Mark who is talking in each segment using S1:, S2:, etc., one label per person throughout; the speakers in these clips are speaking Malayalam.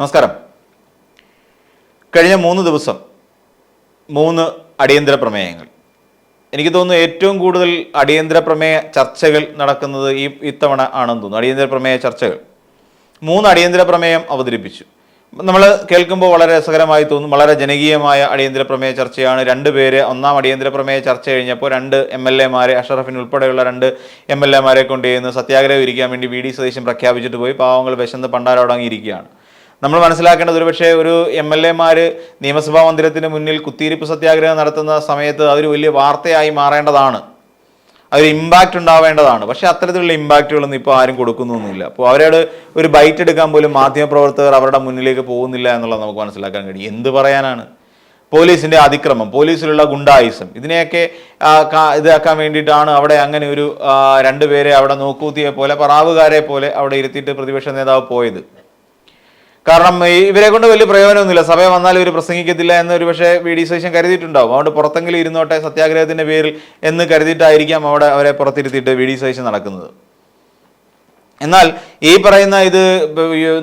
S1: നമസ്കാരം. കഴിഞ്ഞ മൂന്ന് ദിവസം മൂന്ന് അടിയന്തര പ്രമേയങ്ങൾ. എനിക്ക് തോന്നുന്നു ഏറ്റവും കൂടുതൽ അടിയന്തര പ്രമേയ ചർച്ചകൾ നടക്കുന്നത് ഈ ഇത്തവണ ആണെന്ന് തോന്നുന്നു. അടിയന്തര പ്രമേയ ചർച്ചകൾ. മൂന്ന് അടിയന്തര പ്രമേയം അവതരിപ്പിച്ചു. നമ്മൾ കേൾക്കുമ്പോൾ വളരെ രസകരമായി തോന്നും വളരെ ജനകീയമായ അടിയന്തര പ്രമേയ ചർച്ചയാണ്. രണ്ട് പേര് ഒന്നാം അടിയന്തര പ്രമേയ ചർച്ച കഴിഞ്ഞപ്പോൾ രണ്ട് എം എൽ എമാരെ അഷറഫിൻ ഉൾപ്പെടെയുള്ള രണ്ട് എം എൽ എമാരെ കൊണ്ട് ചെയ്യുന്ന സത്യാഗ്രഹം ഇരിക്കാൻ വേണ്ടി വി ഡി സതീശൻ പ്രഖ്യാപിച്ചിട്ട് പോയി. പാവങ്ങൾ വിശന്ന് പണ്ടാരോടങ്ങിയിരിക്കുകയാണ് നമ്മൾ മനസ്സിലാക്കേണ്ടത് ഒരുപക്ഷെ ഒരു എം എൽ എമാർ നിയമസഭാ മന്ദിരത്തിന് മുന്നിൽ കുത്തിയിരിപ്പ് സത്യാഗ്രഹം നടത്തുന്ന സമയത്ത് അതൊരു വലിയ വാർത്തയായി മാറേണ്ടതാണ്. അതൊരു ഇമ്പാക്റ്റ് ഉണ്ടാവേണ്ടതാണ്. പക്ഷേ അത്തരത്തിലുള്ള ഇമ്പാക്റ്റുകളൊന്നും ഇപ്പോൾ ആരും കൊടുക്കുന്നൊന്നുമില്ല. അപ്പോൾ അവരോട് ഒരു ബൈറ്റ് എടുക്കാൻ പോലും മാധ്യമപ്രവർത്തകർ അവരുടെ മുന്നിലേക്ക് പോകുന്നില്ല എന്നുള്ളത് നമുക്ക് മനസ്സിലാക്കാൻ കഴിയും. എന്ത് പറയാനാണ്? പോലീസിന്റെ അതിക്രമം പോലീസിലുള്ള ഗുണ്ടായുസം ഇതിനെയൊക്കെ ഇതാക്കാൻ വേണ്ടിയിട്ടാണ് അവിടെ അങ്ങനെ ഒരു രണ്ടുപേരെ അവിടെ നോക്കൂത്തിയെ പോലെ പറാവുകാരെ പോലെ അവിടെ ഇരുത്തിയിട്ട് പ്രതിപക്ഷ നേതാവ് പോയത്. കാരണം ഇവരെ കൊണ്ട് വലിയ പ്രയോജനമൊന്നുമില്ല. സഭ വന്നാൽ ഇവർ പ്രസംഗിക്കത്തില്ല എന്ന് ഒരു പക്ഷേ വി ഡി സതീശൻ കരുതിയിട്ടുണ്ടാവും. അതുകൊണ്ട് പുറത്തെങ്കിലും ഇരുന്നോട്ടെ സത്യാഗ്രഹത്തിന്റെ പേരിൽ എന്ന് കരുതിയിട്ടായിരിക്കാം അവിടെ അവരെ പുറത്തിരുത്തിയിട്ട് വി ഡി സതീശൻ നടക്കുന്നത്. എന്നാൽ ഈ പറയുന്ന ഇത്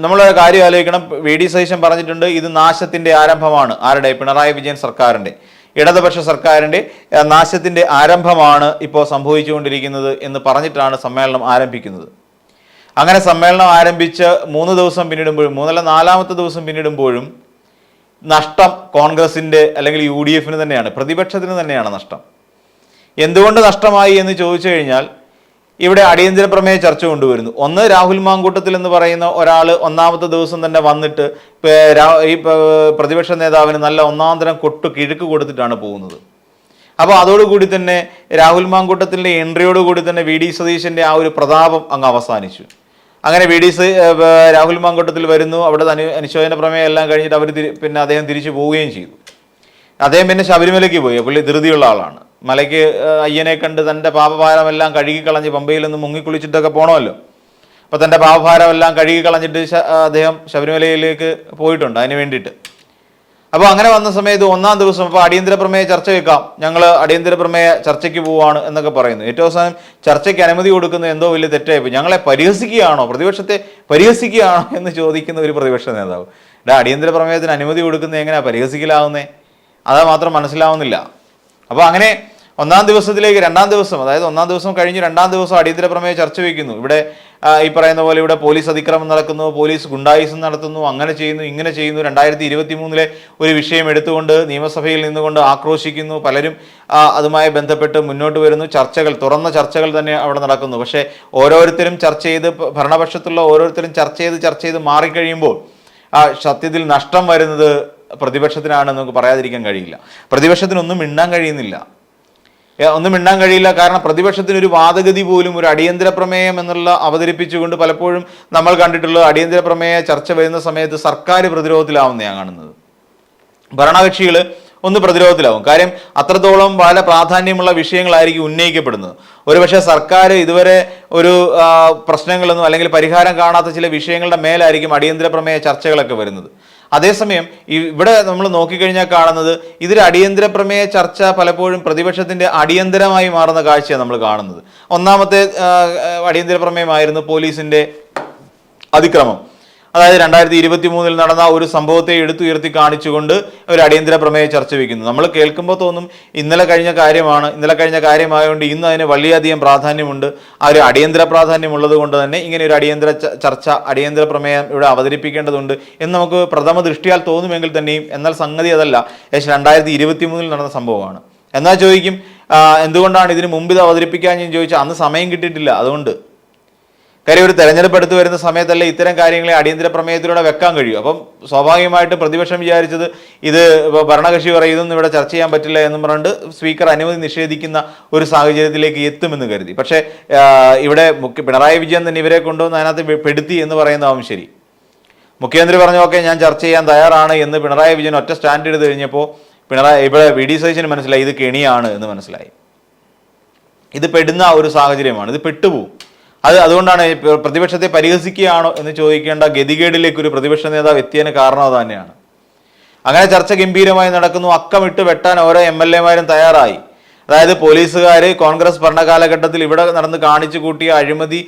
S1: നമ്മളൊരു കാര്യം ആലോചിക്കണം. വി ഡി സതീശൻ പറഞ്ഞിട്ടുണ്ട് ഇത് നാശത്തിന്റെ ആരംഭമാണ്. ആരുടെ? പിണറായി വിജയൻ സർക്കാരിന്റെ. ഇടതുപക്ഷ സർക്കാരിന്റെ നാശത്തിന്റെ ആരംഭമാണ് ഇപ്പോൾ സംഭവിച്ചുകൊണ്ടിരിക്കുന്നത് എന്ന് പറഞ്ഞിട്ടാണ് സമ്മേളനം ആരംഭിക്കുന്നത്. അങ്ങനെ സമ്മേളനം ആരംഭിച്ച് മൂന്ന് ദിവസം പിന്നിടുമ്പോഴും മൂന്നല്ല നാലാമത്തെ ദിവസം പിന്നിടുമ്പോഴും നഷ്ടം കോൺഗ്രസിന്റെ അല്ലെങ്കിൽ യു ഡി എഫിന് തന്നെയാണ് പ്രതിപക്ഷത്തിന് തന്നെയാണ് നഷ്ടം. എന്തുകൊണ്ട് നഷ്ടമായി എന്ന് ചോദിച്ചു കഴിഞ്ഞാൽ ഇവിടെ അടിയന്തര പ്രമേയ ചർച്ച കൊണ്ടുവരുന്നു. ഒന്ന് രാഹുൽ മാങ്കൂട്ടത്തിൽ എന്ന് പറയുന്ന ഒരാൾ ഒന്നാമത്തെ ദിവസം തന്നെ വന്നിട്ട് ഈ പ്രതിപക്ഷ നേതാവിന് നല്ല ഒന്നാന്തരം കൊട്ടു കിഴുക്ക് കൊടുത്തിട്ടാണ് പോകുന്നത്. അപ്പോൾ അതോടുകൂടി തന്നെ രാഹുൽ മാങ്കൂട്ടത്തിന്റെ എൻട്രിയോടുകൂടി തന്നെ വി ഡി സതീശന്റെ ആ ഒരു പ്രതാപം അങ്ങ് അവസാനിച്ചു. അങ്ങനെ വി ഡി രാഹുൽ മാങ്കോട്ടത്തിൽ വരുന്നു. അവിടെ അനു അനുശോചന പ്രമേയം എല്ലാം കഴിഞ്ഞിട്ട് അവർ പിന്നെ അദ്ദേഹം തിരിച്ചു പോവുകയും ചെയ്തു. അദ്ദേഹം പിന്നെ ശബരിമലയ്ക്ക് പോയി. പുള്ളി ധൃതിയുള്ള ആളാണ്. മലയ്ക്ക് അയ്യനെ കണ്ട് തന്റെ പാപഭാരമെല്ലാം കഴുകിക്കളഞ്ഞ് പമ്പയിൽ നിന്ന് മുങ്ങിക്കുളിച്ചിട്ടൊക്കെ പോകണമല്ലോ അപ്പോൾ തന്റെ പാപഭാരമെല്ലാം കഴുകിക്കളഞ്ഞിട്ട് അദ്ദേഹം ശബരിമലയിലേക്ക് പോയിട്ടുണ്ട്. അതിന് വേണ്ടിയിട്ട്. അപ്പോൾ അങ്ങനെ വന്ന സമയത്ത് ഒന്നാം ദിവസം അപ്പോൾ അടിയന്തര പ്രമേയ ചർച്ച വെക്കാം ഞങ്ങൾ അടിയന്തര പ്രമേയ ചർച്ചയ്ക്ക് പോവാണ് എന്നൊക്കെ പറയുന്നു. ഏറ്റവും അവസാനം ചർച്ചയ്ക്ക് അനുമതി കൊടുക്കുന്ന എന്തോ വലിയ തെറ്റായിപ്പോൾ ഞങ്ങളെ പരിഹസിക്കുകയാണോ? പ്രതിപക്ഷത്തെ പരിഹസിക്കുകയാണോ എന്ന് ചോദിക്കുന്ന ഒരു പ്രതിപക്ഷ നേതാവ്. ഡാ അടിയന്തര പ്രമേയത്തിന് അനുമതി കൊടുക്കുന്നത് എങ്ങനെയാണ് പരിഹസിക്കലാവുന്നേ. അതാ മാത്രം മനസ്സിലാവുന്നില്ല. അപ്പോൾ അങ്ങനെ ഒന്നാം ദിവസത്തിലേക്ക് രണ്ടാം ദിവസം അതായത് ഒന്നാം ദിവസം കഴിഞ്ഞ് രണ്ടാം ദിവസം അടിയന്തര പ്രമേയ ചർച്ച വയ്ക്കുന്നു. ഇവിടെ ഈ പറയുന്ന പോലെ ഇവിടെ പോലീസ് അതിക്രമം നടക്കുന്നു പോലീസ് ഗുണ്ടായുസം നടത്തുന്നു അങ്ങനെ ചെയ്യുന്നു ഇങ്ങനെ ചെയ്യുന്നു. രണ്ടായിരത്തി ഇരുപത്തി മൂന്നിലെ ഒരു വിഷയം എടുത്തുകൊണ്ട് നിയമസഭയിൽ നിന്നുകൊണ്ട് ആക്രോശിക്കുന്നു. പലരും അതുമായി ബന്ധപ്പെട്ട് മുന്നോട്ട് വരുന്നു. ചർച്ചകൾ തുറന്ന ചർച്ചകൾ തന്നെ അവിടെ നടക്കുന്നു. പക്ഷേ ഓരോരുത്തരും ചർച്ച ചെയ്ത് ഭരണപക്ഷത്തുള്ള ഓരോരുത്തരും ചർച്ച ചെയ്ത് ചർച്ച ചെയ്ത് മാറിക്കഴിയുമ്പോൾ ആ സത്യത്തിൽ നഷ്ടം വരുന്നത് പ്രതിപക്ഷത്തിനാണെന്ന് നമുക്ക് പറയാതിരിക്കാൻ കഴിയില്ല. പ്രതിപക്ഷത്തിനൊന്നും മിണ്ടാൻ കഴിയുന്നില്ല. ഒന്നും മിണ്ടാൻ കഴിയില്ല. കാരണം പ്രതിപക്ഷത്തിന് ഒരു വാദഗതി പോലും ഒരു അടിയന്തര പ്രമേയം എന്നുള്ള അവതരിപ്പിച്ചുകൊണ്ട് പലപ്പോഴും നമ്മൾ കണ്ടിട്ടുള്ള അടിയന്തര പ്രമേയ ചർച്ച വരുന്ന സമയത്ത് സർക്കാർ പ്രതിരോധത്തിലാവുന്ന ഞാൻ കാണുന്നത്. ഭരണകക്ഷികൾ ഒന്ന് പ്രതിരോധത്തിലാവും. കാര്യം അത്രത്തോളം പല പ്രാധാന്യമുള്ള വിഷയങ്ങളായിരിക്കും ഉന്നയിക്കപ്പെടുന്നത്. ഒരുപക്ഷെ സർക്കാർ ഇതുവരെ ഒരു പ്രശ്നങ്ങളൊന്നും അല്ലെങ്കിൽ പരിഹാരം കാണാത്ത ചില വിഷയങ്ങളുടെ മേലായിരിക്കും അടിയന്തര പ്രമേയ ചർച്ചകളൊക്കെ വരുന്നത്. അതേസമയം ഇവിടെ നമ്മൾ നോക്കിക്കഴിഞ്ഞാൽ കാണുന്നത് ഇതിൽ അടിയന്തര പ്രമേയ ചർച്ച പലപ്പോഴും പ്രതിപക്ഷത്തിന്റെ അടിയന്തരമായി മാറുന്ന കാഴ്ചയാണ് നമ്മൾ കാണുന്നത്. ഒന്നാമത്തെ അടിയന്തര പ്രമേയമായിരുന്നു പോലീസിന്റെ അതിക്രമം. അതായത് രണ്ടായിരത്തി ഇരുപത്തി മൂന്നിൽ നടന്ന ഒരു സംഭവത്തെ എടുത്തുയർത്തി കാണിച്ചുകൊണ്ട് ഒരു അടിയന്തര പ്രമേയ ചർച്ച വയ്ക്കുന്നു നമ്മൾ കേൾക്കുമ്പോൾ തോന്നും ഇന്നലെ കഴിഞ്ഞ കാര്യമാണ്. ഇന്നലെ കഴിഞ്ഞ കാര്യമായതുകൊണ്ട് ഇന്ന് അതിന് വളരെയധികം പ്രാധാന്യമുണ്ട്. ആ ഒരു അടിയന്തര പ്രാധാന്യമുള്ളത് കൊണ്ട് തന്നെ ഇങ്ങനെ ഒരു അടിയന്തര ചർച്ച അടിയന്തര പ്രമേയം ഇവിടെ അവതരിപ്പിക്കേണ്ടതുണ്ട് എന്ന് നമുക്ക് പ്രഥമ ദൃഷ്ടിയാൽ തോന്നുമെങ്കിൽ തന്നെയും എന്നാൽ സംഗതി അതല്ല. ഏകദേശം രണ്ടായിരത്തി ഇരുപത്തി മൂന്നിൽ നടന്ന സംഭവമാണ്. എന്നാൽ ചോദിക്കും എന്തുകൊണ്ടാണ് ഇതിന് മുമ്പ് ഇത് അവതരിപ്പിക്കാൻ ഞാൻ ചോദിച്ചാൽ അന്ന് സമയം കിട്ടിയിട്ടില്ല. അതുകൊണ്ട് കാര്യം ഒരു തെരഞ്ഞെടുപ്പ് എടുത്തു വരുന്ന സമയത്തല്ലേ ഇത്തരം കാര്യങ്ങളെ അടിയന്തര പ്രമേയത്തിലൂടെ വെക്കാൻ കഴിയും? അപ്പം സ്വാഭാവികമായിട്ടും പ്രതിപക്ഷം വിചാരിച്ചത് ഇത് ഇപ്പോൾ ഭരണകക്ഷി പറയും ഇവിടെ ചർച്ച ചെയ്യാൻ പറ്റില്ല എന്നും പറഞ്ഞിട്ട് സ്പീക്കർ അനുമതി നിഷേധിക്കുന്ന ഒരു സാഹചര്യത്തിലേക്ക് എത്തുമെന്ന് കരുതി. പക്ഷേ ഇവിടെ മുഖ്യ പിണറായി വിജയൻ തന്നെ ഇവരെ കൊണ്ടുവന്ന് അതിനകത്ത് പെടുത്തി എന്ന് പറയുന്നതാവും ശരി. മുഖ്യമന്ത്രി പറഞ്ഞു ഓക്കെ ഞാൻ ചർച്ച ചെയ്യാൻ തയ്യാറാണ് എന്ന് പിണറായി വിജയൻ ഒറ്റ സ്റ്റാൻഡ് എടുത്ത് കഴിഞ്ഞപ്പോൾ പിണറായി ഇവിടെ വി ഡി സതീശന് മനസ്സിലായി ഇത് കെണിയാണ് എന്ന് മനസ്സിലായി. ഇത് പെടുന്ന ഒരു സാഹചര്യമാണ്. ഇത് പെട്ടുപോകും അത് അതുകൊണ്ടാണ് പ്രതിപക്ഷത്തെ പരിഹസിക്കുകയാണോ എന്ന് ചോദിക്കേണ്ട ഗതികേടിലേക്ക് ഒരു പ്രതിപക്ഷ നേതാവ് എത്തിയതിന് കാരണം അത് തന്നെയാണ്. അങ്ങനെ ചർച്ച ഗംഭീരമായി നടക്കുന്നു. അക്കമിട്ട് വെട്ടാൻ ഓരോ എം എൽ എമാരും തയ്യാറായി. അതായത് പോലീസുകാർ കോൺഗ്രസ് ഭരണകാലഘട്ടത്തിൽ ഇവിടെ നടന്ന് കാണിച്ചു കൂട്ടിയ അഴിമതി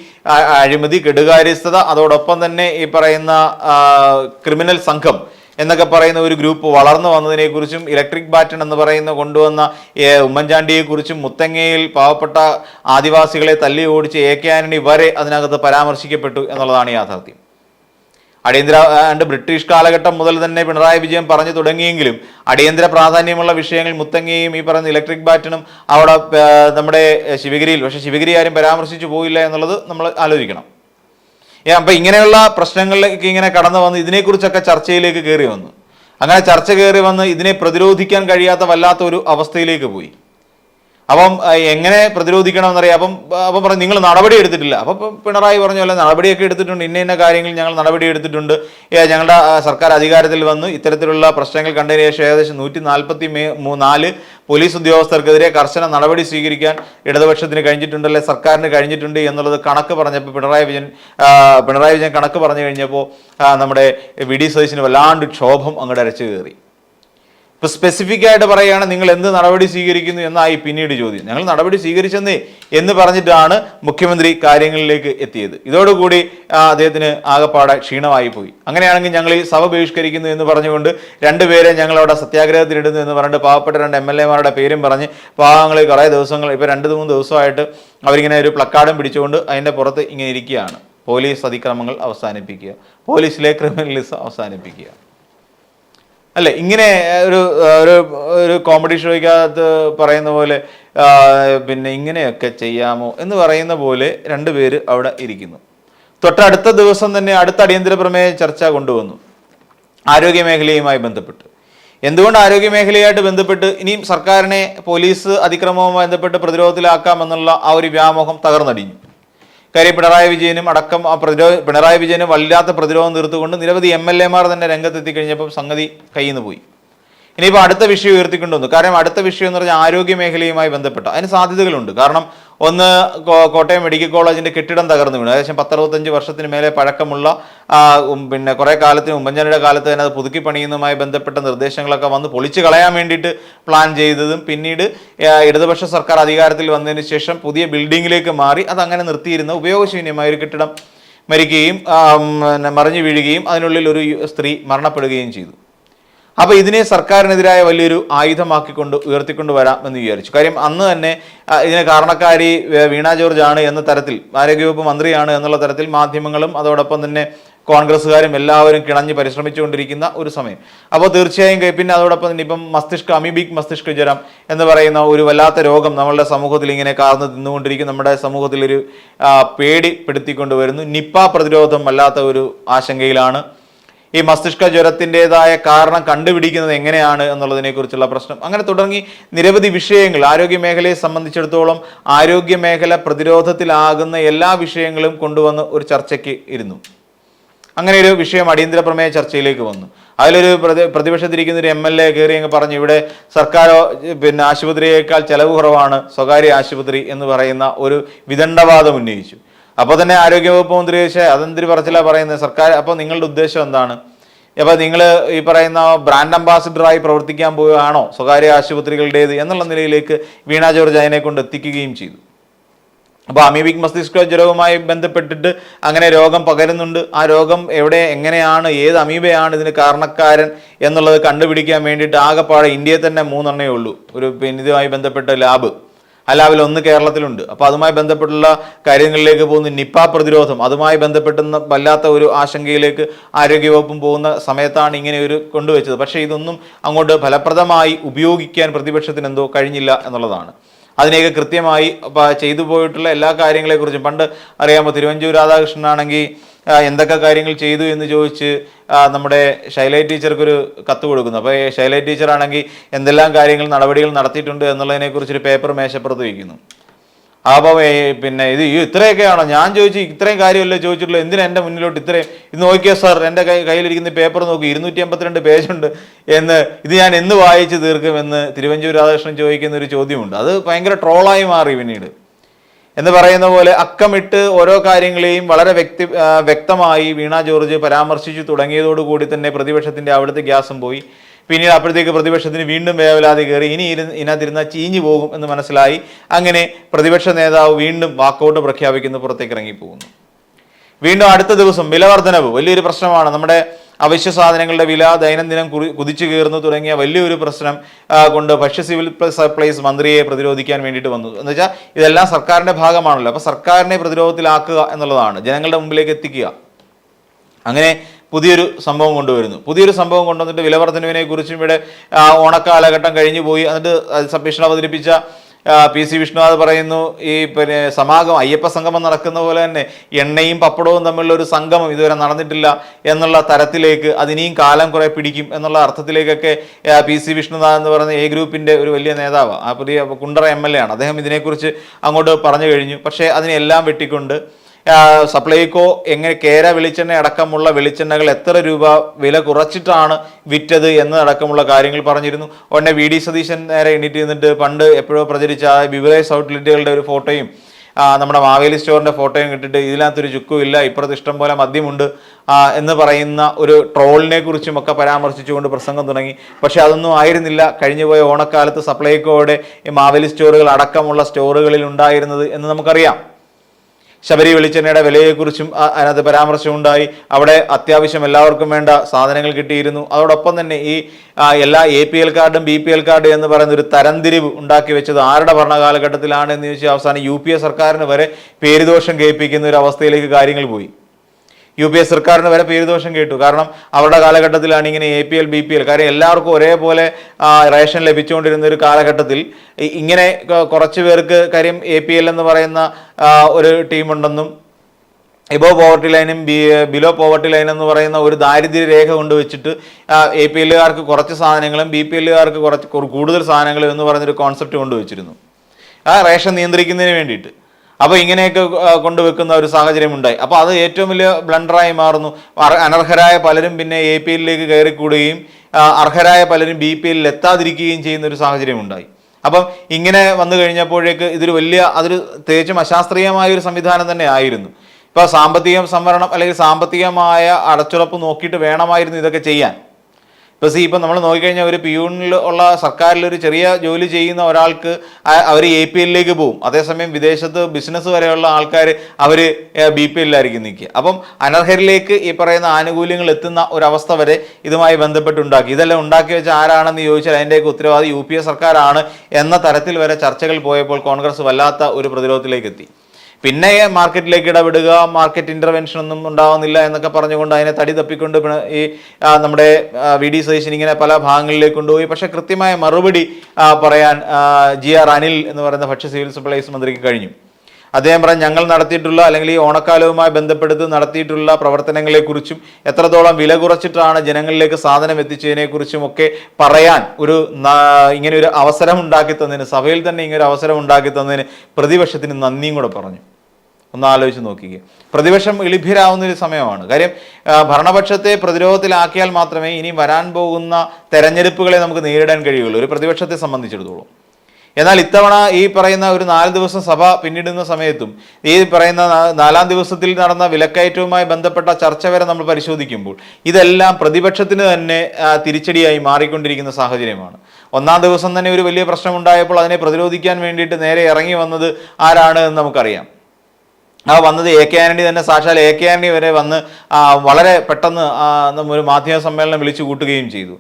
S1: അഴിമതി കെടുകാര്യസ്ഥത അതോടൊപ്പം തന്നെ ഈ പറയുന്ന ക്രിമിനൽ സംഘം എന്നൊക്കെ പറയുന്ന ഒരു ഗ്രൂപ്പ് വളർന്നു വന്നതിനെക്കുറിച്ചും ഇലക്ട്രിക് ബാറ്റൺ എന്ന് പറയുന്ന കൊണ്ടുവന്ന ഉമ്മൻചാണ്ടിയെക്കുറിച്ചും മുത്തങ്ങയിൽ പാവപ്പെട്ട ആദിവാസികളെ തല്ലി ഓടിച്ച് എ കെ ആന്റണി വരെ അതിനകത്ത് പരാമർശിക്കപ്പെട്ടു എന്നുള്ളതാണ് യാഥാർത്ഥ്യം. അടിയന്തര ആണ്ട് ബ്രിട്ടീഷ് കാലഘട്ടം മുതൽ തന്നെ പിണറായി വിജയൻ പറഞ്ഞു തുടങ്ങിയെങ്കിലും അടിയന്തര പ്രാധാന്യമുള്ള വിഷയങ്ങൾ മുത്തങ്ങയും ഈ പറയുന്ന ഇലക്ട്രിക് ബാറ്റനും അവിടെ നമ്മുടെ ശിവഗിരിയിൽ പക്ഷേ ശിവഗിരി ആരും പരാമർശിച്ചു പോയില്ല എന്നുള്ളത് നമ്മൾ ആലോചിക്കണം. അപ്പൊ ഇങ്ങനെയുള്ള പ്രശ്നങ്ങളിലേക്ക് ഇങ്ങനെ കടന്നു വന്ന് ഇതിനെക്കുറിച്ചൊക്കെ ചർച്ചയിലേക്ക് കയറി വന്നു. അങ്ങനെ ചർച്ച കയറി വന്ന് ഇതിനെ പ്രതിരോധിക്കാൻ കഴിയാത്ത വല്ലാത്ത ഒരു അവസ്ഥയിലേക്ക് പോയി. അപ്പം എങ്ങനെ പ്രതിരോധിക്കണം എന്നറിയാം. അപ്പം അപ്പം പറഞ്ഞു നിങ്ങൾ നടപടി എടുത്തിട്ടില്ല. അപ്പം പിണറായി പറഞ്ഞ പോലെ നടപടിയൊക്കെ എടുത്തിട്ടുണ്ട്. ഇന്ന ഇന്ന കാര്യങ്ങൾ ഞങ്ങൾ നടപടി എടുത്തിട്ടുണ്ട്. ഞങ്ങളുടെ സർക്കാർ അധികാരത്തിൽ വന്ന്. ഇത്തരത്തിലുള്ള പ്രശ്നങ്ങൾ കണ്ടതിന് ശേഷം ഏകദേശം നൂറ്റി നാൽപ്പത്തി നാല് പോലീസ് ഉദ്യോഗസ്ഥർക്കെതിരെ കർശന നടപടി സ്വീകരിക്കാൻ ഇടതുപക്ഷത്തിന് കഴിഞ്ഞിട്ടുണ്ട് അല്ലെ സർക്കാരിന് കഴിഞ്ഞിട്ടുണ്ട് എന്നുള്ളത് കണക്ക് പറഞ്ഞപ്പോൾ പിണറായി വിജയൻ പിണറായി വിജയൻ കണക്ക് പറഞ്ഞു കഴിഞ്ഞപ്പോൾ നമ്മുടെ വി ഡി സതീശിന് വല്ലാണ്ട് ക്ഷോഭം അങ്ങോട്ട് അരച്ചു കയറി. ഇപ്പൊ സ്പെസിഫിക് ആയിട്ട് പറയുകയാണ് നിങ്ങൾ എന്ത് നടപടി സ്വീകരിക്കുന്നു എന്നായി പിന്നീട് ചോദ്യം. ഞങ്ങൾ നടപടി സ്വീകരിച്ചെന്നേ എന്ന് പറഞ്ഞിട്ടാണ് മുഖ്യമന്ത്രി കാര്യങ്ങളിലേക്ക് എത്തിയത്. ഇതോടുകൂടി അദ്ദേഹത്തിന് ആകപ്പാടെ ക്ഷീണമായി പോയി. അങ്ങനെയാണെങ്കിൽ ഞങ്ങൾ ഈ സഭ ബഹിഷ്കരിക്കുന്നു എന്ന് പറഞ്ഞുകൊണ്ട് രണ്ടുപേരെ ഞങ്ങൾ അവിടെ സത്യാഗ്രഹത്തിനിടുന്നു എന്ന് പറഞ്ഞിട്ട് പാവപ്പെട്ട രണ്ട് എം എൽ എമാരുടെ പേരും പറഞ്ഞ് പാവങ്ങൾ കുറേ ദിവസങ്ങൾ ഇപ്പൊ രണ്ട് മൂന്ന് ദിവസമായിട്ട് അവരിങ്ങനെ ഒരു പ്ലക്കാർഡും പിടിച്ചുകൊണ്ട് അതിന്റെ പുറത്ത് ഇങ്ങനെ ഇരിക്കുകയാണ്. പോലീസ് അതിക്രമങ്ങൾ അവസാനിപ്പിക്കുക. പോലീസിലെ ക്രിമിനലിസം അവസാനിപ്പിക്കുക. അല്ലെ ഇങ്ങനെ ഒരു ഒരു കോമഡി ഷോയ്ക്കകത്ത് പറയുന്ന പോലെ പിന്നെ ഇങ്ങനെയൊക്കെ ചെയ്യാമോ എന്ന് പറയുന്ന പോലെ രണ്ടുപേര് അവിടെ ഇരിക്കുന്നു. തൊട്ടടുത്ത ദിവസം തന്നെ അടുത്ത അടിയന്തര പ്രമേയ ചർച്ച കൊണ്ടുവന്നു. ആരോഗ്യ മേഖലയുമായി ബന്ധപ്പെട്ട്. എന്തുകൊണ്ട് ആരോഗ്യ മേഖലയായിട്ട് ബന്ധപ്പെട്ട് ഇനിയും സർക്കാരിനെ പോലീസ് അതിക്രമവുമായി ബന്ധപ്പെട്ട് പ്രതിരോധത്തിലാക്കാമെന്നുള്ള ആ ഒരു വ്യാമോഹം തകർന്നടിഞ്ഞു. കാര്യം പിണറായി വിജയനും അടക്കം ആ പ്രതിരോധ പിണറായി വിജയനും വല്ലാത്ത പ്രതിരോധം തീർത്തുകൊണ്ട് നിരവധി എം എൽ എമാർ തന്നെ രംഗത്തെത്തി കഴിഞ്ഞപ്പോൾ സംഗതി കയ്യിൽ നിന്ന് പോയി. ഇനിയിപ്പോൾ അടുത്ത വിഷയം ഉയർത്തിക്കൊണ്ടുവന്നു കാരണം അടുത്ത വിഷയം എന്ന് പറഞ്ഞാൽ ആരോഗ്യ മേഖലയുമായി ബന്ധപ്പെട്ട അതിന് സാധ്യതകളുണ്ട്. കാരണം ഒന്ന് കോട്ടയം മെഡിക്കൽ കോളേജിന്റെ കെട്ടിടം തകർന്നു വീണു. ഏകദേശം പത്തറുപത്തഞ്ച് വർഷത്തിന് മേലെ പഴക്കമുള്ള പിന്നെ കുറെ കാലത്തിന് ഉമ്മൻചാണ്ടിയുടെ കാലത്ത് തന്നെ അത് പുതുക്കി പണിയുന്നതുമായി ബന്ധപ്പെട്ട നിർദ്ദേശങ്ങളൊക്കെ വന്ന് പൊളിച്ചു കളയാൻ വേണ്ടിയിട്ട് പ്ലാൻ ചെയ്തതും പിന്നീട് ഇടതുപക്ഷ സർക്കാർ അധികാരത്തിൽ വന്നതിന് ശേഷം പുതിയ ബിൽഡിങ്ങിലേക്ക് മാറി അത് അങ്ങനെ നിർത്തിയിരുന്ന ഉപയോഗശൂന്യമായ ഒരു കെട്ടിടം മരിക്കുകയും മറിഞ്ഞു വീഴുകയും അതിനുള്ളിൽ ഒരു സ്ത്രീ മരണപ്പെടുകയും ചെയ്തു. അപ്പൊ ഇതിനെ സർക്കാരിനെതിരായ വലിയൊരു ആയുധമാക്കിക്കൊണ്ട് ഉയർത്തിക്കൊണ്ട് വരാം എന്ന് വിചാരിച്ചു. കാര്യം അന്ന് തന്നെ ഇതിനെ കാരണക്കാരി വീണ ജോർജ് ആണ് എന്ന തരത്തിൽ ആരോഗ്യവകുപ്പ് മന്ത്രിയാണ് എന്നുള്ള തരത്തിൽ മാധ്യമങ്ങളും അതോടൊപ്പം തന്നെ കോൺഗ്രസ്സുകാരും എല്ലാവരും കിണഞ്ഞ് പരിശ്രമിച്ചുകൊണ്ടിരിക്കുന്ന ഒരു സമയം. അപ്പോൾ തീർച്ചയായും പിന്നെ അതോടൊപ്പം തന്നെ ഇപ്പം മസ്തിഷ്ക അമീബിക് മസ്തിഷ്ക ജ്വരം എന്ന് പറയുന്ന ഒരു വല്ലാത്ത രോഗം നമ്മളുടെ സമൂഹത്തിൽ ഇങ്ങനെ കാർന്ന് തിന്നുകൊണ്ടിരിക്കും നമ്മുടെ സമൂഹത്തിൽ ഒരു ആ, പേടിപ്പെടുത്തിക്കൊണ്ട് വരുന്നു. നിപ്പ പ്രതിരോധം വല്ലാത്ത ഒരു ആശങ്കയിലാണ്. ഈ മസ്തിഷ്ക ജ്വരത്തിന്റെതായ കാരണം കണ്ടുപിടിക്കുന്നത് എങ്ങനെയാണ് എന്നുള്ളതിനെ കുറിച്ചുള്ള പ്രശ്നം. അങ്ങനെ തുടങ്ങി നിരവധി വിഷയങ്ങൾ. ആരോഗ്യ മേഖലയെ സംബന്ധിച്ചിടത്തോളം ആരോഗ്യ മേഖല പ്രതിരോധത്തിലാകുന്ന എല്ലാ വിഷയങ്ങളും കൊണ്ടുവന്ന് ഒരു ചർച്ചയ്ക്ക് ഇരുന്നു. അങ്ങനെ ഒരു വിഷയം അടിയന്തര പ്രമേയ ചർച്ചയിലേക്ക് വന്നു. അതിലൊരു പ്രതി പ്രതിപക്ഷത്തിരിക്കുന്ന ഒരു എം എൽ എ കയറി അങ്ങ് പറഞ്ഞു ഇവിടെ സർക്കാർ പിന്നെ ആശുപത്രിയേക്കാൾ ചെലവ് കുറവാണ് സ്വകാര്യ ആശുപത്രി എന്ന് പറയുന്ന ഒരു വിദണ്ഡവാദം ഉന്നയിച്ചു. അപ്പോൾ തന്നെ ആരോഗ്യവകുപ്പ് മന്ത്രി ചോദിച്ചാൽ അതെന്തിരി പറച്ചില്ല പറയുന്നത്? സർക്കാർ അപ്പോൾ നിങ്ങളുടെ ഉദ്ദേശം എന്താണ്? അപ്പോൾ നിങ്ങൾ ഈ പറയുന്ന ബ്രാൻഡ് അംബാസിഡറായി പ്രവർത്തിക്കാൻ പോവുകയാണോ? സ്വകാര്യ ആശുപത്രികളുടേത് എന്നുള്ള നിലയിലേക്ക് വീണ ജോർജ് അതിനെ കൊണ്ട് എത്തിക്കുകയും ചെയ്തു. അപ്പോൾ അമീബിക് മസ്തിഷ്ക ജ്വരവുമായി ബന്ധപ്പെട്ടിട്ട് അങ്ങനെ രോഗം പകരുന്നുണ്ട്. ആ രോഗം എവിടെ എങ്ങനെയാണ് ഏത് അമീബയാണ് ഇതിന് കാരണക്കാരൻ എന്നുള്ളത് കണ്ടുപിടിക്കാൻ വേണ്ടിയിട്ട് ആകെപ്പാടെ ഇന്ത്യയിൽ തന്നെ മൂന്നെണ്ണേ ഉള്ളൂ. ഒരു പിന്നെ ഇതുമായി ബന്ധപ്പെട്ട ലാബ് ആ ലാബിൽ ഒന്ന് കേരളത്തിലുണ്ട്. അപ്പോൾ അതുമായി ബന്ധപ്പെട്ടുള്ള കാര്യങ്ങളിലേക്ക് പോകുന്ന നിപ്പ പ്രതിരോധം അതുമായി ബന്ധപ്പെട്ടുന്ന വല്ലാത്ത ഒരു ആശങ്കയിലേക്ക് ആരോഗ്യവകുപ്പും പോകുന്ന സമയത്താണ് ഇങ്ങനെ ഒരു കൊണ്ടുവച്ചത്. പക്ഷേ ഇതൊന്നും അങ്ങോട്ട് ഫലപ്രദമായി ഉപയോഗിക്കാൻ പ്രതിപക്ഷത്തിന് എന്തോ കഴിഞ്ഞില്ല എന്നുള്ളതാണ്. അതിനെയൊക്കെ കൃത്യമായി ചെയ്തു പോയിട്ടുള്ള എല്ലാ കാര്യങ്ങളെക്കുറിച്ചും. പണ്ട് അറിയാമോ തിരുവഞ്ചൂർ രാധാകൃഷ്ണനാണെങ്കിൽ എന്തൊക്കെ കാര്യങ്ങൾ ചെയ്തു എന്ന് ചോദിച്ച് നമ്മുടെ ടീച്ചർക്ക് ടീച്ചർക്കൊരു കത്ത് കൊടുക്കുന്നു. അപ്പോൾ ഷൈലൈ ടീച്ചർ ആണെങ്കിൽ എന്തെല്ലാം കാര്യങ്ങൾ നടപടികൾ നടത്തിയിട്ടുണ്ട് എന്നുള്ളതിനെക്കുറിച്ചൊരു പേപ്പർ മേശപ്പുറത്ത് വയ്ക്കുന്നു. അപ്പം പിന്നെ ഇത് ഇത്രയൊക്കെയാണോ? ഞാൻ ചോദിച്ചു ഇത്രയും കാര്യമല്ലേ ചോദിച്ചിട്ടുള്ളൂ. എന്തിനാ എന്റെ മുന്നിലോട്ട് ഇത്രയും? ഇത് നോക്കിയോ സാർ? എന്റെ കൈ കയ്യിലിരിക്കുന്ന പേപ്പർ നോക്കി ഇരുന്നൂറ്റി അമ്പത്തിരണ്ട് പേജുണ്ട് എന്ന് ഇത് ഞാൻ എന്ന് വായിച്ച് തീർക്കുമെന്ന് തിരുവഞ്ചൂർ രാധാകൃഷ്ണൻ ചോദിക്കുന്ന ഒരു ചോദ്യമുണ്ട്. അത് ഭയങ്കര ട്രോളായി മാറി പിന്നീട്. എന്ന് പറയുന്ന പോലെ അക്കമിട്ട് ഓരോ കാര്യങ്ങളെയും വളരെ വ്യക്തി വ്യക്തമായി വീണ ജോർജ് പരാമർശിച്ചു തുടങ്ങിയതോടുകൂടി തന്നെ പ്രതിപക്ഷത്തിന്റെ അവിടുത്തെ ഗ്യാസും പോയി. പിന്നീട് അപ്പോഴത്തേക്ക് പ്രതിപക്ഷത്തിന് വീണ്ടും വേവലാതി കയറി. ഇനി ഇരുന്ന് ഇതിനകത്തിരുന്ന ചീഞ്ഞു പോകും എന്ന് മനസ്സിലായി. അങ്ങനെ പ്രതിപക്ഷ നേതാവ് വീണ്ടും വാക്കൗട്ട് പ്രഖ്യാപിക്കുന്നു പുറത്തേക്ക് ഇറങ്ങിപ്പോകുന്നു. വീണ്ടും അടുത്ത ദിവസം വില വർധനവ് വലിയൊരു പ്രശ്നമാണ്. നമ്മുടെ അവശ്യ സാധനങ്ങളുടെ വില ദൈനംദിനം കുതിച്ചു കയറുന്നു തുടങ്ങിയ വലിയൊരു പ്രശ്നം കൊണ്ട് ഭക്ഷ്യ സിവിൽ സപ്ലൈസ് മന്ത്രിയെ പ്രതിരോധിക്കാൻ വേണ്ടിയിട്ട് വന്നു. എന്ന് വെച്ചാൽ ഇതെല്ലാം സർക്കാരിന്റെ ഭാഗമാണല്ലോ. അപ്പോൾ സർക്കാരിനെ പ്രതിരോധത്തിലാക്കുക എന്നുള്ളതാണ്. ജനങ്ങളുടെ മുമ്പിലേക്ക് എത്തിക്കുക. അങ്ങനെ പുതിയൊരു സംഭവം കൊണ്ടുവരുന്നു. പുതിയൊരു സംഭവം കൊണ്ടുവന്നിട്ട് വിലവർദ്ധനവിനെ കുറിച്ചും ഇവിടെ ഓണക്കാലഘട്ടം കഴിഞ്ഞു പോയി എന്നിട്ട് സബ്മിഷൻ അവതരിപ്പിച്ച പി സി വിഷ്ണുനാഥ് പറയുന്നു ഈ പിന്നെ സമാഗമം അയ്യപ്പ സംഗമം നടക്കുന്ന പോലെ തന്നെ എണ്ണയും പപ്പടവും തമ്മിലുള്ള ഒരു സംഗമം ഇതുവരെ നടന്നിട്ടില്ല എന്നുള്ള തരത്തിലേക്ക് അതിനെയും കാലം കുറെ പിടിക്കും എന്നുള്ള അർത്ഥത്തിലേക്കൊക്കെ പി സി വിഷ്ണുനാഥ് എന്ന് പറയുന്ന എ ഗ്രൂപ്പിന്റെ ഒരു വലിയ നേതാവ് ആ പുതിയ കുണ്ടറ എം എൽ എ ആണ്. അദ്ദേഹം ഇതിനെക്കുറിച്ച് അങ്ങോട്ട് പറഞ്ഞു കഴിഞ്ഞു. പക്ഷേ അതിനെല്ലാം വെട്ടിക്കൊണ്ട് സപ്ലൈകോ എങ്ങനെ കേര വെളിച്ചെണ്ണ അടക്കമുള്ള വെളിച്ചെണ്ണകൾ എത്ര രൂപ വില കുറച്ചിട്ടാണ് വിറ്റത് എന്നതടക്കമുള്ള കാര്യങ്ങൾ പറഞ്ഞിരുന്നു. ഉടനെ വി ഡി സതീശൻ നേരെ എണീറ്റ് നിന്നിട്ട് പണ്ട് എപ്പോഴോ പ്രചരിച്ച ആ ബിവറേജ് ഔട്ട്ലെറ്റുകളുടെ ഒരു ഫോട്ടോയും നമ്മുടെ മാവേലി സ്റ്റോറിന്റെ ഫോട്ടോയും കിട്ടിട്ട് ഇതിനകത്തൊരു ചുക്കും ഇല്ല ഇപ്പുറത്ത് ഇഷ്ടം പോലെ മദ്യമുണ്ട് എന്ന് പറയുന്ന ഒരു ട്രോളിനെ കുറിച്ചും ഒക്കെ പരാമർശിച്ചുകൊണ്ട് പ്രസംഗം തുടങ്ങി. പക്ഷെ അതൊന്നും ആയിരുന്നില്ല. കഴിഞ്ഞുപോയ ഓണക്കാലത്ത് സപ്ലൈകോയുടെ മാവേലി സ്റ്റോറുകൾ അടക്കമുള്ള സ്റ്റോറുകളിൽ ഉണ്ടായിരുന്നത് എന്ന് നമുക്കറിയാം. ശബരി വെളിച്ചെണ്ണയുടെ വിലയെക്കുറിച്ചും അതിനകത്ത് പരാമർശമുണ്ടായി. അവിടെ അത്യാവശ്യം എല്ലാവർക്കും വേണ്ട സാധനങ്ങൾ കിട്ടിയിരുന്നു. അതോടൊപ്പം തന്നെ ഈ എല്ലാ എ പി എൽ കാർഡും ബി പി എൽ കാർഡ് എന്ന് പറയുന്ന ഒരു തരംതിരിവ് ഉണ്ടാക്കി വെച്ചത് ആരുടെ ഭരണകാലഘട്ടത്തിലാണ് എന്ന് ചോദിച്ചാൽ അവസാനം യു പി എ സർക്കാരിന് വരെ പേരുദോഷം കേൾപ്പിക്കുന്ന ഒരു അവസ്ഥയിലേക്ക് കാര്യങ്ങൾ പോയി. യു പി എ സർക്കാരിന് വരെ പേരുദോഷം കേട്ടു. കാരണം അവരുടെ കാലഘട്ടത്തിലാണ് ഇങ്ങനെ A P L B P L. കാര്യം എല്ലാവർക്കും ഒരേപോലെ റേഷൻ ലഭിച്ചുകൊണ്ടിരുന്ന ഒരു കാലഘട്ടത്തിൽ ഇങ്ങനെ കുറച്ച് പേർക്ക് കാര്യം എ പി എൽ എന്ന് പറയുന്ന ഒരു ടീമുണ്ടെന്നും എബോ പോവർട്ടി ലൈനും ബിലോ പോവർട്ടി ലൈൻ എന്ന് പറയുന്ന ഒരു ദാരിദ്ര്യ രേഖ കൊണ്ടുവച്ചിട്ട് എ പി എല്ലുകാർക്ക് കുറച്ച് സാധനങ്ങളും ബി പി എല്ലുകാർക്ക് കുറച്ച് കൂടുതൽ സാധനങ്ങളും എന്ന് പറയുന്നൊരു കോൺസെപ്റ്റ് കൊണ്ടുവച്ചിരുന്നു. ആ റേഷൻ നിയന്ത്രിക്കുന്നതിന് വേണ്ടിയിട്ട്. അപ്പോൾ ഇങ്ങനെയൊക്കെ കൊണ്ടുവെക്കുന്ന ഒരു സാഹചര്യം ഉണ്ടായി. അപ്പോൾ അത് ഏറ്റവും വലിയ ബ്ലണ്ടറായി മാറുന്നു. അനർഹരായ പലരും പിന്നെ എ പി എല്ലിലേക്ക് കയറിക്കൂടുകയും അർഹരായ പലരും ബി പി എല്ലിൽ എത്താതിരിക്കുകയും ചെയ്യുന്ന ഒരു സാഹചര്യം ഉണ്ടായി. അപ്പം ഇങ്ങനെ വന്നു കഴിഞ്ഞപ്പോഴേക്ക് ഇതൊരു വലിയ അതൊരു തികച്ചും അശാസ്ത്രീയമായ ഒരു സംവിധാനം തന്നെ ആയിരുന്നു. ഇപ്പോൾ സാമ്പത്തിക സംവരണം അല്ലെങ്കിൽ സാമ്പത്തികമായ അടച്ചുറപ്പ് നോക്കിയിട്ട് വേണമായിരുന്നു ഇതൊക്കെ ചെയ്യാൻ. ഇപ്പോൾ സി ഇപ്പം നമ്മൾ നോക്കിക്കഴിഞ്ഞാൽ ഒരു പിയൂണിൽ ഉള്ള സർക്കാരിൽ ഒരു ചെറിയ ജോലി ചെയ്യുന്ന ഒരാൾക്ക് അവർ എ പി എല്ലിലേക്ക് പോകും അതേസമയം വിദേശത്ത് ബിസിനസ് വരെയുള്ള ആൾക്കാർ അവർ ബി പി എല്ലായിരിക്കും നിൽക്കുക. അപ്പം അനർഹരിലേക്ക് ഈ പറയുന്ന ആനുകൂല്യങ്ങൾ എത്തുന്ന ഒരവസ്ഥ വരെ ഇതുമായി ബന്ധപ്പെട്ടുണ്ടാക്കി. ഇതെല്ലാം ഉണ്ടാക്കി വെച്ച ആരാണെന്ന് ചോദിച്ചാൽ അതിന്റെയൊക്കെ ഉത്തരവാദി യു പി എ സർക്കാരാണ് എന്ന തരത്തിൽ വരെ ചർച്ചകൾ പോയപ്പോൾ കോൺഗ്രസ് വല്ലാത്ത ഒരു പ്രതിരോധത്തിലേക്ക് എത്തി. പിന്നെ മാർക്കറ്റിലേക്ക് ഇടപെടുക മാർക്കറ്റ് ഇന്റർവെൻഷൻ ഒന്നും ഉണ്ടാവുന്നില്ല എന്നൊക്കെ പറഞ്ഞുകൊണ്ട് അതിനെ തടി തപ്പിക്കൊണ്ട് ഈ നമ്മുടെ വി ഡി സതീശൻ ഇങ്ങനെ പല ഭാഗങ്ങളിലേക്ക് കൊണ്ടുപോയി. പക്ഷെ കൃത്യമായ മറുപടി പറയാൻ ജി ആർ അനിൽ എന്ന് പറയുന്ന ഭക്ഷ്യ സിവിൽ സപ്ലൈസ് മന്ത്രിക്ക് കഴിഞ്ഞു. അദ്ദേഹം പറഞ്ഞ ഞങ്ങൾ നടത്തിയിട്ടുള്ള അല്ലെങ്കിൽ ഈ ഓണക്കാലവുമായി ബന്ധപ്പെടുത്ത് നടത്തിയിട്ടുള്ള പ്രവർത്തനങ്ങളെക്കുറിച്ചും എത്രത്തോളം വില കുറച്ചിട്ടാണ് ജനങ്ങളിലേക്ക് സാധനം എത്തിച്ചതിനെക്കുറിച്ചും ഒക്കെ പറയാൻ ഒരു ഇങ്ങനെ ഒരു അവസരം ഉണ്ടാക്കി തന്നതിന് സഭയിൽ തന്നെ ഇങ്ങനെ ഒരു അവസരം ഉണ്ടാക്കി തന്നതിന് പ്രതിപക്ഷത്തിന് നന്ദിയും കൂടെ പറഞ്ഞു. ഒന്ന് ആലോചിച്ച് നോക്കിക്കുക പ്രതിപക്ഷം എളിഭ്യരാവുന്ന ഒരു സമയമാണ്. കാര്യം ഭരണപക്ഷത്തെ പ്രതിരോധത്തിലാക്കിയാൽ മാത്രമേ ഇനി വരാൻ പോകുന്ന തെരഞ്ഞെടുപ്പുകളെ നമുക്ക് നേരിടാൻ കഴിയുള്ളൂ. ഒരു പ്രതിപക്ഷത്തെ സംബന്ധിച്ചിടത്തോളം. എന്നാൽ ഇത്തവണ ഈ പറയുന്ന ഒരു നാല് ദിവസം സഭ പിന്നിടുന്ന സമയത്തും ഈ പറയുന്ന നാലാം ദിവസത്തിൽ നടന്ന വിലക്കയറ്റവുമായി ബന്ധപ്പെട്ട ചർച്ച വരെ നമ്മൾ പരിശോധിക്കുമ്പോൾ ഇതെല്ലാം പ്രതിപക്ഷത്തിന് തന്നെ തിരിച്ചടിയായി മാറിക്കൊണ്ടിരിക്കുന്ന സാഹചര്യമാണ്. ഒന്നാം ദിവസം തന്നെ ഒരു വലിയ പ്രശ്നമുണ്ടായപ്പോൾ അതിനെ പ്രതിരോധിക്കാൻ വേണ്ടിയിട്ട് നേരെ ഇറങ്ങി വന്നത് ആരാണ് എന്ന് നമുക്കറിയാം. ആ വന്നത് എ കെ ആന്റണി തന്നെ. സാക്ഷാൽ എ കെ ആന്റണി വരെ വന്ന് വളരെ പെട്ടെന്ന് ഒരു മാധ്യമ സമ്മേളനം വിളിച്ചു കൂട്ടുകയും ചെയ്തു.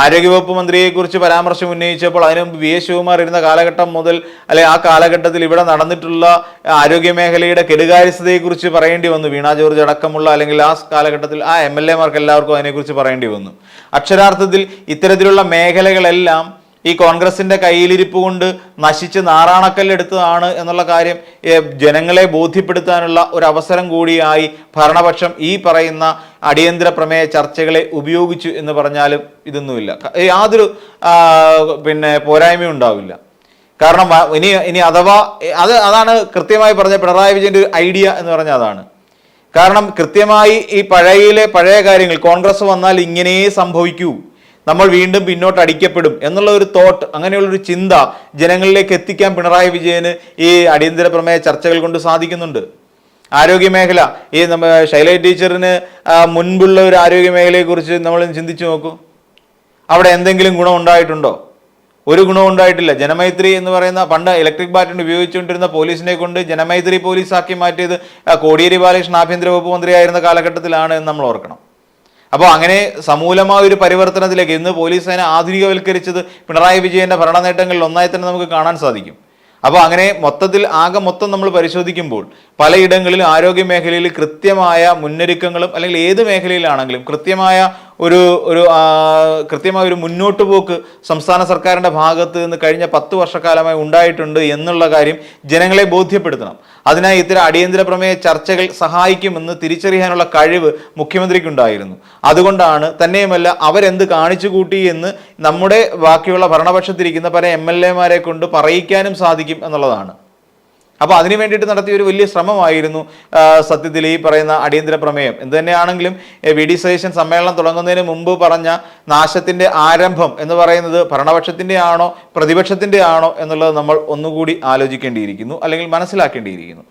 S1: ആരോഗ്യവകുപ്പ് മന്ത്രിയെക്കുറിച്ച് പരാമർശം ഉന്നയിച്ചപ്പോൾ അതിനു മുമ്പ് വി എസ് ശിവകുമാർ ഇരുന്ന കാലഘട്ടം മുതൽ അല്ലെ ആ കാലഘട്ടത്തിൽ ഇവിടെ നടന്നിട്ടുള്ള ആരോഗ്യ മേഖലയുടെ കെടുകാര്യസ്ഥതയെക്കുറിച്ച് പറയേണ്ടി വന്നു. വീണ ജോർജ് അടക്കമുള്ള അല്ലെങ്കിൽ ആ കാലഘട്ടത്തിൽ ആ എം എൽ എമാർക്ക് എല്ലാവർക്കും അതിനെക്കുറിച്ച് പറയേണ്ടി വന്നു. അക്ഷരാർത്ഥത്തിൽ ഇത്തരത്തിലുള്ള മേഖലകളെല്ലാം ഈ കോൺഗ്രസിന്റെ കയ്യിലിരിപ്പ് കൊണ്ട് നശിച്ച് നാറാണക്കല്ലെടുത്തതാണ് എന്നുള്ള കാര്യം ജനങ്ങളെ ബോധ്യപ്പെടുത്താനുള്ള ഒരു അവസരം കൂടിയായി ഭരണപക്ഷം ഈ പറയുന്ന അടിയന്തര പ്രമേയ ചർച്ചകളെ ഉപയോഗിച്ചു എന്ന് പറഞ്ഞാലും ഇതൊന്നുമില്ല. യാതൊരു പിന്നെ പോരായ്മയും ഉണ്ടാവില്ല. കാരണം ഇനി ഇനി അഥവാ അത് അതാണ് കൃത്യമായി പറഞ്ഞ പിണറായി വിജയന്റെ ഒരു ഐഡിയ എന്ന് പറഞ്ഞ അതാണ്. കാരണം കൃത്യമായി ഈ പഴയയിലെ പഴയ കാര്യങ്ങൾ കോൺഗ്രസ് വന്നാൽ ഇങ്ങനെ സംഭവിക്കൂ. നമ്മൾ വീണ്ടും പിന്നോട്ട് അടിക്കപ്പെടും എന്നുള്ള ഒരു തോട്ട് അങ്ങനെയുള്ള ഒരു ചിന്ത ജനങ്ങളിലേക്ക് എത്തിക്കാൻ പിണറായി വിജയന് ഈ അടിയന്തര പ്രമേയ ചർച്ചകൾ കൊണ്ട് സാധിക്കുന്നുണ്ട്. ആരോഗ്യ മേഖല ഈ നമ്മ ശൈല ടീച്ചറിന് മുൻപുള്ള ഒരു ആരോഗ്യ മേഖലയെക്കുറിച്ച് നമ്മൾ ചിന്തിച്ചു നോക്കൂ. അവിടെ എന്തെങ്കിലും ഗുണം ഉണ്ടായിട്ടുണ്ടോ? ഒരു ഗുണവും ഉണ്ടായിട്ടില്ല. ജനമൈത്രി എന്ന് പറയുന്ന പണ്ട് ഇലക്ട്രിക് ബാറ്റൺ ഉപയോഗിച്ചുകൊണ്ടിരുന്ന പോലീസിനെ കൊണ്ട് ജനമൈത്രി പോലീസാക്കി മാറ്റിയത് കോടിയേരി ബാലകൃഷ്ണൻ ആഭ്യന്തര വകുപ്പ് മന്ത്രിയായിരുന്ന കാലഘട്ടത്തിലാണ് എന്ന് നമ്മൾ ഓർക്കണം. അപ്പോൾ അങ്ങനെ സമൂലമായ ഒരു പരിവർത്തനത്തിലേക്ക് ഇന്ന് പോലീസ് സേന ആധുനികവൽക്കരിച്ചത് പിണറായി വിജയന്റെ ഭരണ നേട്ടങ്ങളിൽ ഒന്നായി തന്നെ നമുക്ക് കാണാൻ സാധിക്കും. അപ്പോൾ അങ്ങനെ മൊത്തത്തിൽ ആകെ മൊത്തം നമ്മൾ പരിശോധിക്കുമ്പോൾ പലയിടങ്ങളിലും ആരോഗ്യ മേഖലയിൽ കൃത്യമായ മുന്നൊരുക്കങ്ങളും അല്ലെങ്കിൽ ഏത് മേഖലയിലാണെങ്കിലും കൃത്യമായ ഒരു ഒരു കൃത്യമായ ഒരു മുന്നോട്ട് പോക്ക് സംസ്ഥാന സർക്കാരിന്റെ ഭാഗത്ത് നിന്ന് കഴിഞ്ഞ പത്ത് വർഷക്കാലമായി ഉണ്ടായിട്ടുണ്ട് എന്നുള്ള കാര്യം ജനങ്ങളെ ബോധ്യപ്പെടുത്തണം. അതിനായി ഇത്തരം അടിയന്തര പ്രമേയ ചർച്ചകൾ സഹായിക്കുമെന്ന് തിരിച്ചറിയാനുള്ള കഴിവ് മുഖ്യമന്ത്രിക്കുണ്ടായിരുന്നു. അതുകൊണ്ടാണ് തന്നെയുമല്ല അവരെന്ത് കാണിച്ചു കൂട്ടി എന്ന് നമ്മുടെ ബാക്കിയുള്ള ഭരണപക്ഷത്തിരിക്കുന്ന പല എം എൽ എമാരെ കൊണ്ട് പറയിക്കാനും സാധിക്കും എന്നുള്ളതാണ്. അപ്പോൾ അതിനു വേണ്ടിയിട്ട് നടത്തിയ ഒരു വലിയ ശ്രമമായിരുന്നു സത്യത്തിൽ ഈ പറയുന്ന അടിയന്തര പ്രമേയം. എന്ത് തന്നെയാണെങ്കിലും വി. ഡി. സതീശൻ സമ്മേളനം തുടങ്ങുന്നതിന് മുമ്പ് പറഞ്ഞ നാശത്തിന്റെ ആരംഭം എന്ന് പറയുന്നത് ഭരണപക്ഷത്തിന്റെ ആണോ പ്രതിപക്ഷത്തിന്റെ ആണോ എന്നുള്ളത് നമ്മൾ ഒന്നുകൂടി ആലോചിക്കേണ്ടിയിരിക്കുന്നു അല്ലെങ്കിൽ മനസ്സിലാക്കേണ്ടിയിരിക്കുന്നു.